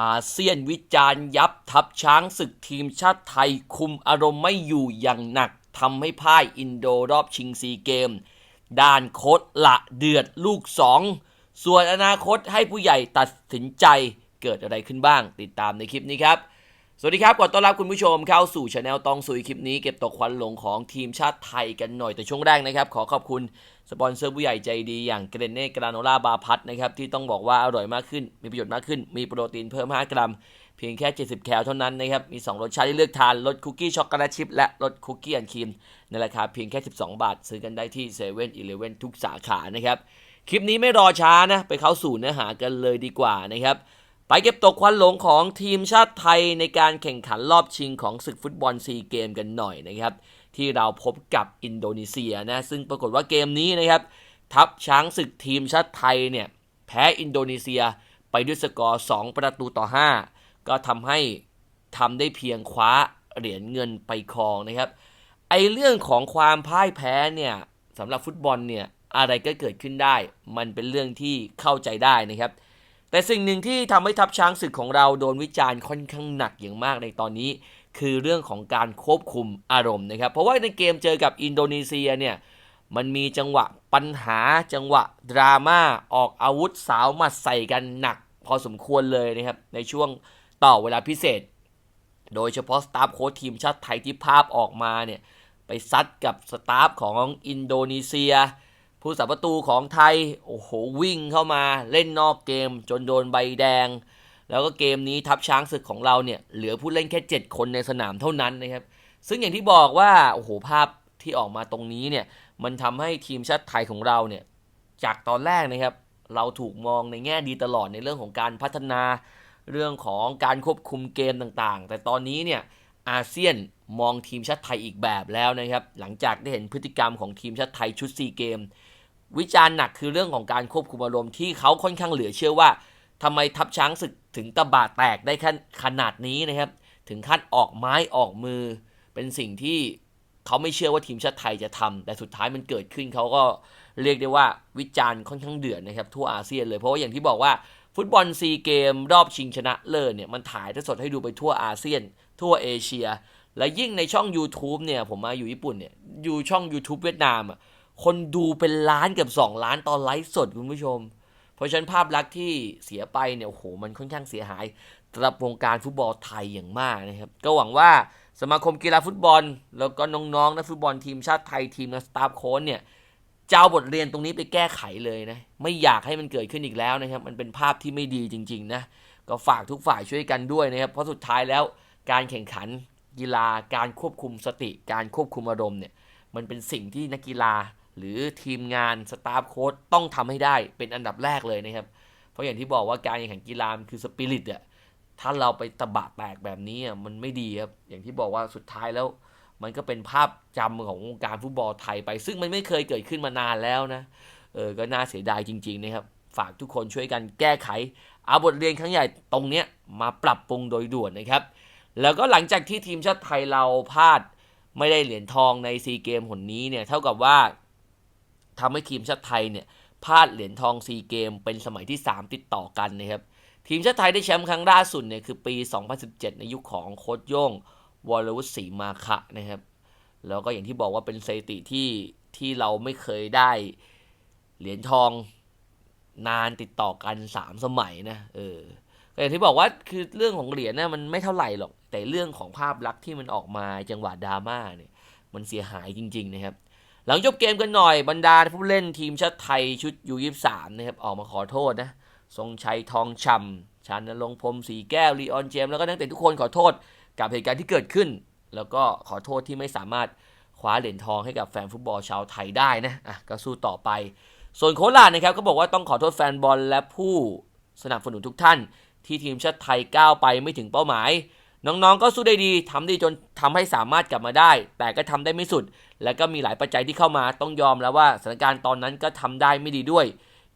อาเซียนวิจารณ์ยับทับช้างศึกทีมชาติไทยคุมอารมณ์ไม่อยู่อย่างหนักทำให้พ่ายอินโดรอบชิงซีเกม ด้านโคตรละเดือดลูกสอง ส่วนอนาคตให้ผู้ใหญ่ตัดสินใจเกิดอะไรขึ้นบ้าง ติดตามในคลิปนี้ครับ สวัสดีครับ ขอต้อนรับคุณผู้ชมเข้าสู่ช anel ตองสุยคลิปนี้เก็บตกควันหลงของทีมชาติไทยกันหน่อยแต่ช่วงแรกนะครับ ขอขอบคุณสปอนเซอร์ผู้ใหญ่ใจดีอย่างเกรเน่กราโนล่าบาพัทนะครับ ที่ต้องบอกว่าอร่อยมากขึ้น มีประโยชน์มากขึ้น มีโปรตีนเพิ่ม 5 กรัม เพียงแค่ 70 แคลเท่านั้นนะครับ มี 2 รสชาติที่เลือกทานรสคุกกี้ช็อกโกแลตชิพและรสคุกกี้แอนครีมในราคาเพียงแค่ 12 บาท ซื้อกันได้ที่7 e เ e ่ e อทุกสาขานะครับคลิปนี้ไม่รอช้านะไปเข้าสู่เนื้อหากันเลยดีกว่านะครับ ไปเก็บตกควันหลงของทีมชาติไทยในการแข่งขันรอบชิงของศึกฟุตบอลซีเกมกันหน่อยนะครับ ที่เราพบกับอินโดนีเซียนะซึ่งปรากฏว่าเกมนี้นะครับ ทัพช้างศึกทีมชาติไทยเนี่ยแพ้อินโดนีเซียไปด้วยสกอร์ 2 ประตูต่อ 5 ก็ทำให้ทำได้เพียงคว้าเหรียญเงินไปครองนะครับ ไอเรื่องของความพ่ายแพ้เนี่ยสำหรับฟุตบอลเนี่ยอะไรก็เกิดขึ้นได้ มันเป็นเรื่องที่เข้าใจได้นะครับ แต่สิ่งหนึ่งที่ทำให้ทัพช้างศึกของเราโดนวิจารณ์ค่อนข้างหนักอย่างมากในตอนนี้ คือเรื่องของการควบคุมอารมณ์นะครับ เพราะว่าในเกมเจอกับอินโดนีเซียเนี่ยมันมีจังหวะปัญหาจังหวะดราม่าออกอาวุธสาวมาใส่กันหนัก พอสมควรเลยนะครับในช่วงต่อเวลาพิเศษ โดยเฉพาะสตาฟโค้ชทีมชาติไทยที่ภาพออกมาเนี่ยไปซัดกับสตาฟของอินโดนีเซีย ผู้สัประตูของไทย โอ้โห วิ่งเข้ามาเล่นนอกเกมจนโดนใบแดง แล้วก็เกมนี้ทัพช้างศึกของเราเนี่ย เหลือผู้เล่นแค่ 7 คนในสนามเท่านั้นนะครับ ซึ่งอย่างที่บอกว่า โอ้โห ภาพที่ออกมาตรงนี้เนี่ย มันทำให้ทีมชาติไทยของเราเนี่ย จากตอนแรกนะครับ เราถูกมองในแง่ดีตลอดในเรื่องของการพัฒนา เรื่องของการควบคุมเกมต่างๆ แต่ตอนนี้เนี่ย อาเซียนมองทีมชาติไทยอีกแบบแล้วนะครับ หลังจากได้เห็นพฤติกรรมของทีมชาติไทยชุดซีเกม วิจารณ์หนักคือเรื่องของการควบคุมอารมณ์ที่เขาค่อนข้างเหลือเชื่อว่าทำไมทัพช้างศึกถึงตะบะแตกได้ขนาดนี้นะครับ ถึงขั้นออกไม้ออกมือ เป็นสิ่งที่เขาไม่เชื่อว่าทีมชาติไทยจะทำแต่สุดท้ายมันเกิดขึ้นเขาก็เรียกได้ว่าวิจารณ์ค่อนข้างเดือดนะครับ ทั่วอาเซียนเลยเพราะว่าอย่างที่บอกว่าฟุตบอลซีเกมรอบชิงชนะเลิศเนี่ยมันถ่ายทอดสดให้ดูไปทั่วอาเซียน ทั่วเอเชีย และยิ่งในช่อง YouTube เนี่ยผมมาอยู่ญี่ปุ่นเนี่ยอยู่ช่อง YouTube เวียดนามอะ คนดูเป็นล้านเกับ2 ล้านตอนไลฟ์สดคุณผู้ชม เพราะฉะนั้นภาพลักษณ์ที่เสียไปเนี่ยโอ้โหมันค่อนข้างเสียหายสำหรับวงการฟุตบอลไทยอย่างมากนะครับ ก็หวังว่าสมาคมกีฬาฟุตบอล แล้วก็น้องๆนักฟุตบอลทีมชาติไทยทีมนักสตาฟโค้ชเนี่ยจะเอาบทเรียนตรงนี้ไปแก้ไขเลยนะ ไม่อยากให้มันเกิดขึ้นอีกแล้วนะครับ มันเป็นภาพที่ไม่ดีจริงๆนะ ก็ฝากทุกฝ่ายช่วยกันด้วยนะครับ เพราะสุดท้ายแล้วการแข่งขันกีฬาการควบคุมสติ การควบคุมอารมณ์เนี่ย มันเป็นสิ่งที่นักกีฬา หรือทีมงานสตาฟโค้ชต้องทำให้ได้เป็นอันดับแรกเลยนะครับ เพราะอย่างที่บอกว่าการแข่งขันกีฬาคือสปิริตอะถ้าเราไปตะบะแตกแบบนี้มันไม่ดีครับ อย่างที่บอกว่าสุดท้ายแล้วมันก็เป็นภาพจำของวงการฟุตบอลไทยไป ซึ่งมันไม่เคยเกิดขึ้นมานานแล้วนะเออก็น่าเสียดายจริง ๆ นะครับ ฝากทุกคนช่วยกันแก้ไข เอาบทเรียนครั้งใหญ่ตรงเนี้ยมาปรับปรุงโดยด่วนนะครับ แล้วก็หลังจากที่ทีมชาติไทยเราพลาดไม่ได้เหรียญทองในซีเกมหนนี้เนี่ยเท่ากับว่า ทำให้ทีมชาติไทยเนี่ยพลาดเหรียญทองซีเกมเป็นสมัยที่ 3 ติดต่อกันนะครับทีมชาติไทยได้แชมป์ครั้งล่าสุดเนี่ยคือปี 2017 ในยุคของโค้ชโย่งวรวุฒิศรีมาคะนะครับแล้วก็อย่างที่บอกว่าเป็นสถิติที่ที่เราไม่เคยได้เหรียญทองนานติดต่อกัน 3 สมัยนะเออก็อย่างที่บอกว่าคือเรื่องของเหรียญเนะมันไม่เท่าไหร่หรอก แต่เรื่องของภาพลักษณ์ที่มันออกมาจังหวะดราม่าเนี่ยมันเสียหายจริง ๆ นะครับ หลังจบเกมกันหน่อยบรรดาผู้เล่นทีมชาติไทยชุดยูยี่สามนะครับออกมาขอโทษนะทรงชัยทองชำชานนรงพรมสีแก้วลีออนเจม แล้วก็นักเตะทุกคนขอโทษกับเหตุการณ์ที่เกิดขึ้น แล้วก็ขอโทษที่ไม่สามารถคว้าเหรียญทองให้กับแฟนฟุตบอลชาวไทยได้นะอะก็สู้ต่อไป ส่วนโค้ชลาดนะครับก็บอกว่าต้องขอโทษแฟนบอลและผู้สนับสนุนทุกท่าน ที่ทีมชาติไทยก้าวไปไม่ถึงเป้าหมาย น้องๆ ก็สู้ได้ดีทำดีจนทำให้สามารถกลับมาได้ แต่ก็ทำได้ไม่สุด และก็มีหลายปัจจัยที่เข้ามาต้องยอมแล้วว่าสถานการณ์ตอนนั้นก็ทำได้ไม่ดีด้วย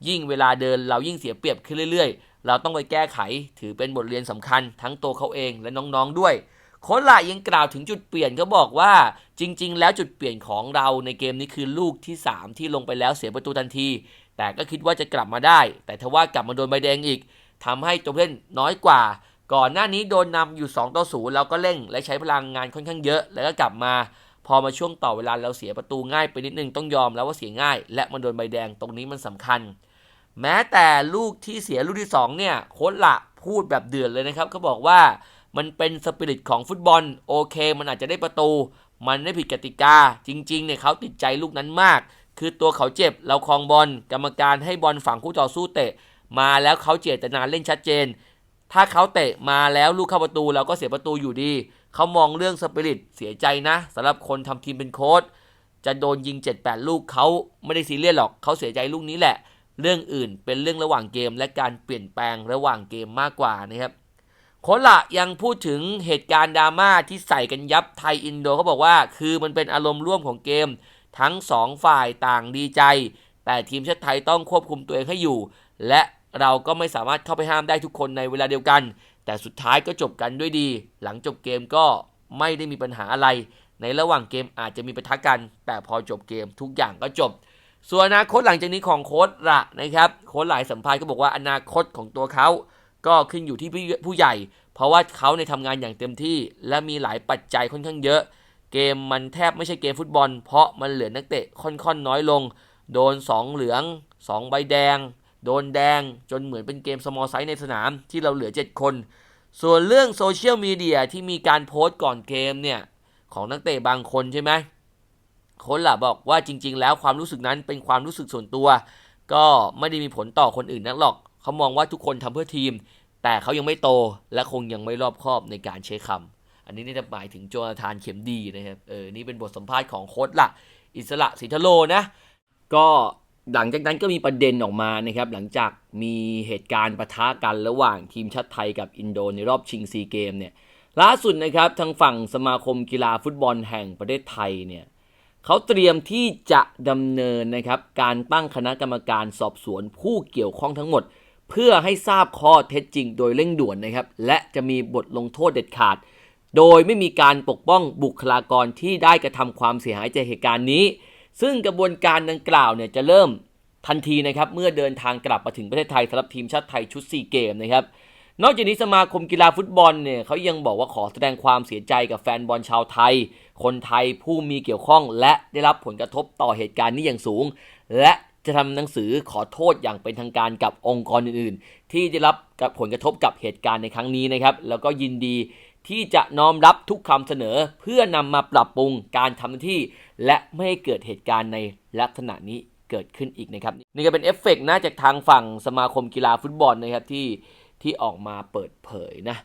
ยิ่งเวลาเดินเรายิ่งเสียเปรียบขึ้นเรื่อย ๆ เราต้องไปแก้ไข ถือเป็นบทเรียนสำคัญ ทั้งตัวเขาเองและน้องๆด้วยโค้ชละยังกล่าวถึงจุดเปลี่ยนก็บอกว่าจริง ๆ แล้วจุดเปลี่ยนของเราในเกมนี้คือลูกที่ 3 ที่ลงไปแล้วเสียประตูทันที แต่ก็คิดว่าจะกลับมาได้ แต่ทว่ากลับมาโดนใบแดงอีกทำให้ตัวเล่นน้อยกว่า ก่อนหน้านี้โดนนำอยู่2ต่อ0แล้วก็เร่งและใช้พลังงานค่อนข้างเยอะ แล้วก็กลับมา พอมาช่วงต่อเวลาเราเสียประตูง่ายไปนิดนึงต้องยอมแล้วว่าเสียง่าย และมันโดนใบแดงตรงนี้มันสำคัญ แม้แต่ลูกที่เสียลูกที่ 2 เนี่ยโค้ชละพูดแบบเดือดเลยนะครับเขาบอกว่ามันเป็นสปิริตของฟุตบอลโอเค มันอาจจะได้ประตู มันไม่ผิดกติกา จริงๆเนี่ยเขาติดใจลูกนั้นมาก คือตัวเขาเจ็บเราคลองบอลกรรมการให้บอลฝั่งคู่ต่อสู้เตะ มาแล้วเขาเจตนาเล่นชัดเจน ถ้าเขาเตะมาแล้วลูกเข้าประตูเราก็เสียประตูอยู่ดี เขามองเรื่องสปิริตเสียใจนะสำหรับคนทำทีมเป็นโค้ชจะโดนยิง 7-8 ลูกเขาไม่ได้ซีเรียสหรอกเขาเสียใจลูกนี้แหละ เรื่องอื่นเป็นเรื่องระหว่างเกม และการเปลี่ยนแปลงระหว่างเกมมากกว่านะครับโคละยังพูดถึงเหตุการณ์ดราม่าที่ใส่กันยับไทยอินโดเขาบอกว่า คือมันเป็นอารมณ์ร่วมของเกม ทั้งสองฝ่ายต่างดีใจ แต่ทีมชาติไทยต้องควบคุมตัวเองให้อยู่ และ เราก็ไม่สามารถเข้าไปห้ามได้ทุกคนในเวลาเดียวกัน แต่สุดท้ายก็จบกันด้วยดี หลังจบเกมก็ไม่ได้มีปัญหาอะไร ในระหว่างเกมอาจจะมีปะทะกัน แต่พอจบเกมทุกอย่างก็จบ ส่วนอนาคตหลังจากนี้ของโค้ดละนะครับโค้ดหลายสัมภาษณ์ก็บอกว่าอนาคตของตัวเขาก็ขึ้นอยู่ที่ผู้ใหญ่ เพราะว่าเขาในทำงานอย่างเต็มที่ และมีหลายปัจจัยค่อนข้างเยอะ เกมมันแทบไม่ใช่เกมฟุตบอล เพราะมันเหลือนักเตะค่อนๆน้อยลง โดน 2 เหลือง 2 ใบแดง โดนแดงจนเหมือนเป็นเกมสมอลไซส์ในสนามที่เราเหลือ 7 คน ส่วนเรื่องโซเชียลมีเดียที่มีการโพสต์ก่อนเกมเนี่ย ของนักเตะบางคนใช่ไหมโค้ชล่ะบอกว่าจริง ๆ แล้วความรู้สึกนั้นเป็นความรู้สึกส่วนตัว ก็ไม่ได้มีผลต่อคนอื่นนักหรอก เขามองว่าทุกคนทำเพื่อทีม แต่เขายังไม่โตและคงยังไม่รอบคอบในการใช้คำอันนี้นี่จะหมายถึงโจนาธานเข็มดีนะครับเออนี่เป็นบทสัมภาษณ์ของโค้ชละอิสระสิทธโลนะ ก็ หลังจากนั้นก็มีประเด็นออกมานะครับ หลังจากมีเหตุการณ์ปะทะกันระหว่างทีมชาติไทยกับอินโดในรอบชิงซีเกมเนี่ยล่าสุดนะครับทางฝั่งสมาคมกีฬาฟุตบอลแห่งประเทศไทยเนี่ยเขาเตรียมที่จะดำเนินนะครับการตั้งคณะกรรมการสอบสวนผู้เกี่ยวข้องทั้งหมด เพื่อให้ทราบข้อเท็จจริงโดยเร่งด่วนนะครับ และจะมีบทลงโทษเด็ดขาด โดยไม่มีการปกป้องบุคลากรที่ได้กระทำความเสียหายจากเหตุการณ์นี้ ซึ่งกระบวนการดังกล่าวเนี่ยจะเริ่มทันทีนะครับเมื่อเดินทางกลับมาถึงประเทศไทยสำหรับทีมชาติไทยชุดซีเกมนะครับนอกจากนี้สมาคมกีฬาฟุตบอลเนี่ยเขายังบอกว่าขอแสดงความเสียใจกับแฟนบอลชาวไทย คนไทยผู้มีเกี่ยวข้องและได้รับผลกระทบต่อเหตุการณ์นี้อย่างสูง และจะทำหนังสือขอโทษอย่างเป็นทางการกับองค์กรอื่น ๆ ที่ได้รับกับผลกระทบกับเหตุการณ์ในครั้งนี้นะครับแล้วก็ยินดี ที่จะน้อมรับทุกคำเสนอเพื่อนำมาปรับปรุงการทำหน้าที่ และไม่ให้เกิดเหตุการณ์ในลักษณะนี้เกิดขึ้นอีกนะครับ นี่ก็เป็นเอฟเฟกต์นะจากทางฝั่งสมาคมกีฬาฟุตบอลนะครับที่ที่ออกมาเปิดเผยนะ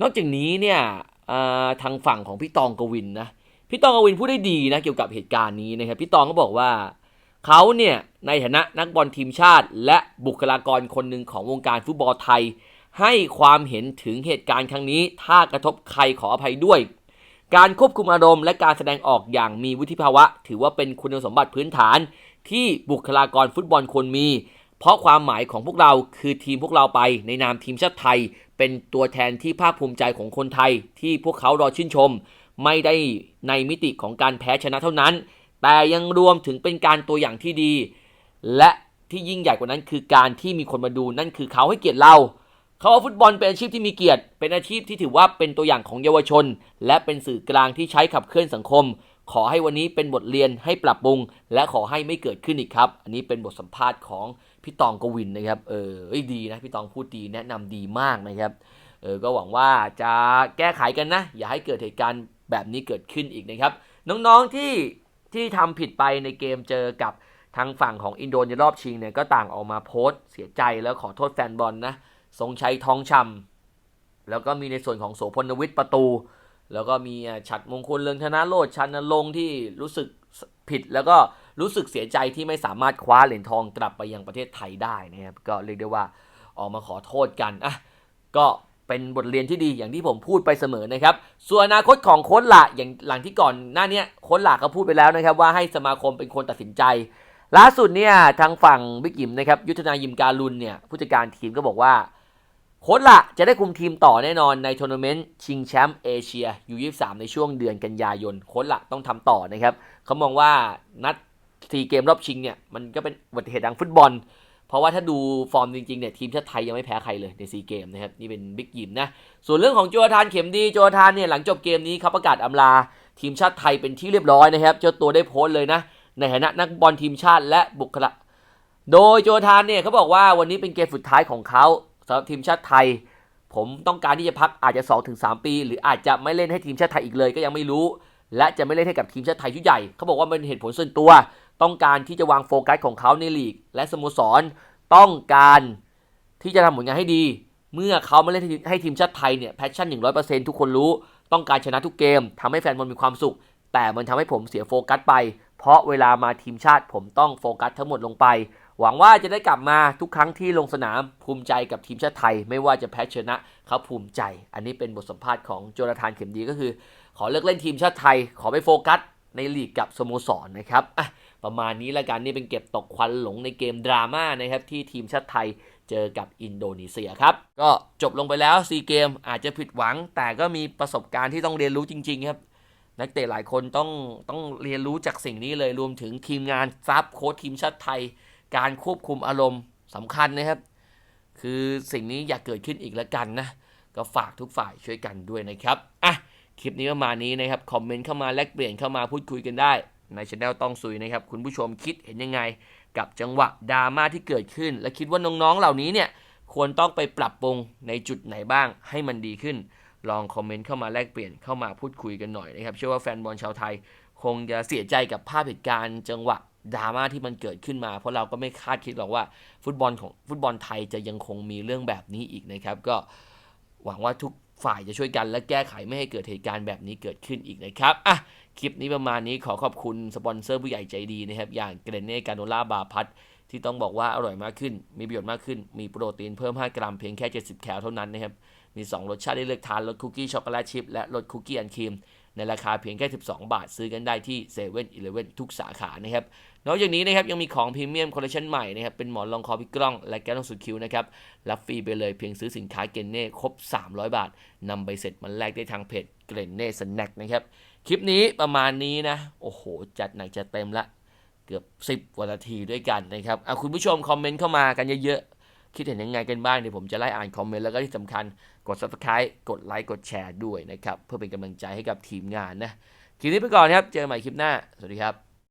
นอกจากนี้เนี่ยทางฝั่งของพี่ตองกวินนะพี่ตองกวินพูดได้ดีนะเกี่ยวกับเหตุการณ์นี้นะครับพี่ตองก็บอกว่าเขาเนี่ยในฐานะนักบอลทีมชาติ และบุคลากรคนหนึ่งของวงการฟุตบอลไทย ให้ความเห็นถึงเหตุการณ์ครั้งนี้ ถ้ากระทบใครขออภัยด้วย การควบคุมอารมณ์และการแสดงออกอย่างมีวุฒิภาวะ ถือว่าเป็นคุณสมบัติพื้นฐาน ที่บุคลากรฟุตบอลควรมี เพราะความหมายของพวกเราคือทีมพวกเราไปในนามทีมชาติไทย เป็นตัวแทนที่ภาคภูมิใจของคนไทย ที่พวกเขารอชื่นชม ไม่ได้ในมิติของการแพ้ชนะเท่านั้น แต่ยังรวมถึงเป็นการตัวอย่างที่ดี และที่ยิ่งใหญ่กว่านั้นคือการที่มีคนมาดูนั่นคือเขาให้เกียรติเรา เขาว่าฟุตบอลเป็นอาชีพที่มีเกียรติ เป็นอาชีพที่ถือว่าเป็นตัวอย่างของเยาวชน และเป็นสื่อกลางที่ใช้ขับเคลื่อนสังคม ขอให้วันนี้เป็นบทเรียนให้ปรับปรุง และขอให้ไม่เกิดขึ้นอีกครับ อันนี้เป็นบทสัมภาษณ์ของพี่ตองกวินนะครับ เออดีนะพี่ตองพูดดีแนะนำดีมากนะครับ เออก็หวังว่าจะแก้ไขกันนะ อย่าให้เกิดเหตุการณ์แบบนี้เกิดขึ้นอีกนะครับ น้องๆที่ที่ทำผิดไปในเกมเจอกับทางฝั่งของอินโดในรอบชิงเนี่ยก็ต่างออกมาโพสต์เสียใจแล้วขอโทษแฟนบอลนะ ทรงชัยทองชำแล้วก็มีในส่วนของโสพลวิทย์ประตู แล้วก็มีฉัดมงคลเลืองธนาโรดชันนรงที่รู้สึกผิดแล้วก็รู้สึกเสียใจที่ไม่สามารถคว้าเหรียญทองกลับไปยังประเทศไทยได้นะครับ ก็เรียกได้ว่าออกมาขอโทษกันอะก็เป็นบทเรียนที่ดีอย่างที่ผมพูดไปเสมอนะครับ ส่วนอนาคตของโค้ชหละอย่างหลังที่ก่อนหน้านี้โค้ชหละก็พูดไปแล้วนะครับว่าให้สมาคมเป็นคนตัดสินใจ ล่าสุดเนี่ยทางฝั่งบิ๊กยิมนะครับยุทธนายิมการุนเนี่ยผู้จัดการทีมก็บอกว่า โค้ชละจะได้คุมทีมต่อแน่นอนในทัวร์นาเมนต์ชิงแชมป์เอเชียยู23ในช่วงเดือนกันยายนโค้ชละต้องทำต่อนะครับเขามองว่านัดซีเกมรอบชิงเนี่ยมันก็เป็นอุบัติเหตุทางฟุตบอล เพราะว่าถ้าดูฟอร์มจริงๆเนี่ยทีมชาติไทยยังไม่แพ้ใครเลยในซีเกมนะครับนี่เป็นบิ๊กยิมนะส่วนเรื่องของโจทานเข็มดีโจทานเนี่ยหลังจบเกมนี้เขาประกาศอำลาทีมชาติไทยเป็นที่เรียบร้อยนะครับเจ้าตัวได้โพสต์เลยนะในฐานะนักบอลทีมชาติและบุคลาโดยโจทานเนี่ยเขาบอกว่าวันนี้เป็นเกมสุดท้ายของเขา สำหรับทีมชาติไทย ผมต้องการที่จะพักอาจจะ 2-3 ปี หรืออาจจะไม่เล่นให้ทีมชาติไทยอีกเลยก็ยังไม่รู้ และจะไม่เล่นให้กับทีมชาติไทยชุดใหญ่เขาบอกว่าเป็นเหตุผลส่วนตัว ต้องการที่จะวางโฟกัสของเขาในลีก และสโมสรต้องการที่จะทำผลงานให้ดี เมื่อเขามาเล่นให้ทีมให้ทีมชาติไทยเนี่ยแพชชั่น 100%ทุกคนรู้ต้องการชนะทุกเกมทำให้แฟนบอลมีความสุข แต่มันทำให้ผมเสียโฟกัสไป เพราะเวลามาทีมชาติผมต้องโฟกัสทั้งหมดลงไป หวังว่าจะได้กลับมาทุกครั้งที่ลงสนามภูมิใจกับทีมชาติไทย ไม่ว่าจะแพ้ชนะเขาภูมิใจ อันนี้เป็นบทสัมภาษณ์ของโจนาธานเข็มดีก็คือ ขอเลิกเล่นทีมชาติไทย ขอไปโฟกัสในลีกกับสโมสรนะครับอะประมาณนี้ละกันนี่เป็นเก็บตกควันหลงในเกมดราม่านะครับที่ทีมชาติไทยเจอกับอินโดนีเซียครับ ก็จบลงไปแล้วซีเกมอาจจะผิดหวัง แต่ก็มีประสบการณ์ที่ต้องเรียนรู้จริง ๆ ครับ นักเตะหลายคนต้องต้องเรียนรู้จากสิ่งนี้เลยรวมถึงทีมงานซับโค้ชทีมชาติไทย การควบคุมอารมณ์สำคัญนะครับ คือสิ่งนี้อย่าเกิดขึ้นอีกแล้วกันนะ ก็ฝากทุกฝ่ายช่วยกันด้วยนะครับอะคลิปนี้ประมาณนี้นะครับ คอมเมนต์เข้ามาแลกเปลี่ยนเข้ามาพูดคุยกันได้ ในช anel ต้องซุยนะครับ คุณผู้ชมคิดเห็นยังไง กับจังหวะดราม่าที่เกิดขึ้น และคิดว่าน้องๆเหล่านี้เนี่ยควรต้องไปปรับปรุงในจุดไหนบ้างให้มันดีขึ้น ลองคอมเมนต์เข้ามาแลกเปลี่ยนเข้ามาพูดคุยกันหน่อยนะครับ เชื่อว่าแฟนบอลชาวไทย คงจะเสียใจกับภาพเหตุการณ์ จังหวะ ดราม่าที่มันเกิดขึ้นมา เพราะเราก็ไม่คาดคิดหรอกว่าฟุตบอลของฟุตบอลไทยจะยังคงมีเรื่องแบบนี้อีกนะครับ ก็หวังว่าทุกฝ่ายจะช่วยกันและแก้ไขไม่ให้เกิดเหตุการณ์แบบนี้เกิดขึ้นอีกนะครับอะคลิปนี้ประมาณนี้ขอขอบคุณสปอนเซอร์ผู้ใหญ่ใจดีนะครับ อย่างเกรเน่การโนล่าบาพัทที่ต้องบอกว่าอร่อยมากขึ้น มีประโยชน์มากขึ้น มีโปรตีนเพิ่ม 5 กรัมเพียงแค่ 70 แคลเท่านั้นนะครับ มี 2 รสชาติให้เลือกทาน รสคุกกี้ช็อกโกแลตชิพและรสคุกกี้แอนครีม ในราคาเพียงแค่ 12 บาท ซื้อกันได้ที่7 e เ e ่ e อทุกสาขานะครับ นอกจากนี้นะครับยังมีของพรีเมียมคอลเลคชันใหม่นะครับ เป็นหมอนรองคอพี่กล้อง และแก้วต้องสุดคิวนะครับ รับฟรีไปเลยเพียงซื้อสินค้าเกนเน่ครบ 300 บาทนำใบเสร็จมันแลกได้ทางเพจเกรนเน่สแน็คนะครับ คลิปนี้ประมาณนี้นะ โอ้โห จัดหนักจัดเต็มละ เกือบ 10กว่านาทีด้วยกันนะครับเอาคุณผู้ชมคอมเมนต์เข้ามากันเยอะๆ คิดเห็นยังไงกันบ้างเดี๋ยวผมจะไล่อ่านคอมเมนต์แล้วก็ที่สำคัญกด subscribe กดไลค์กดแชร์ด้วยนะครับ เพื่อเป็นกำลังใจให้กับทีมงานนะคลิปนี้ไปก่อนครับ เจอกันใหม่คลิปหน้า สวัสดีครับ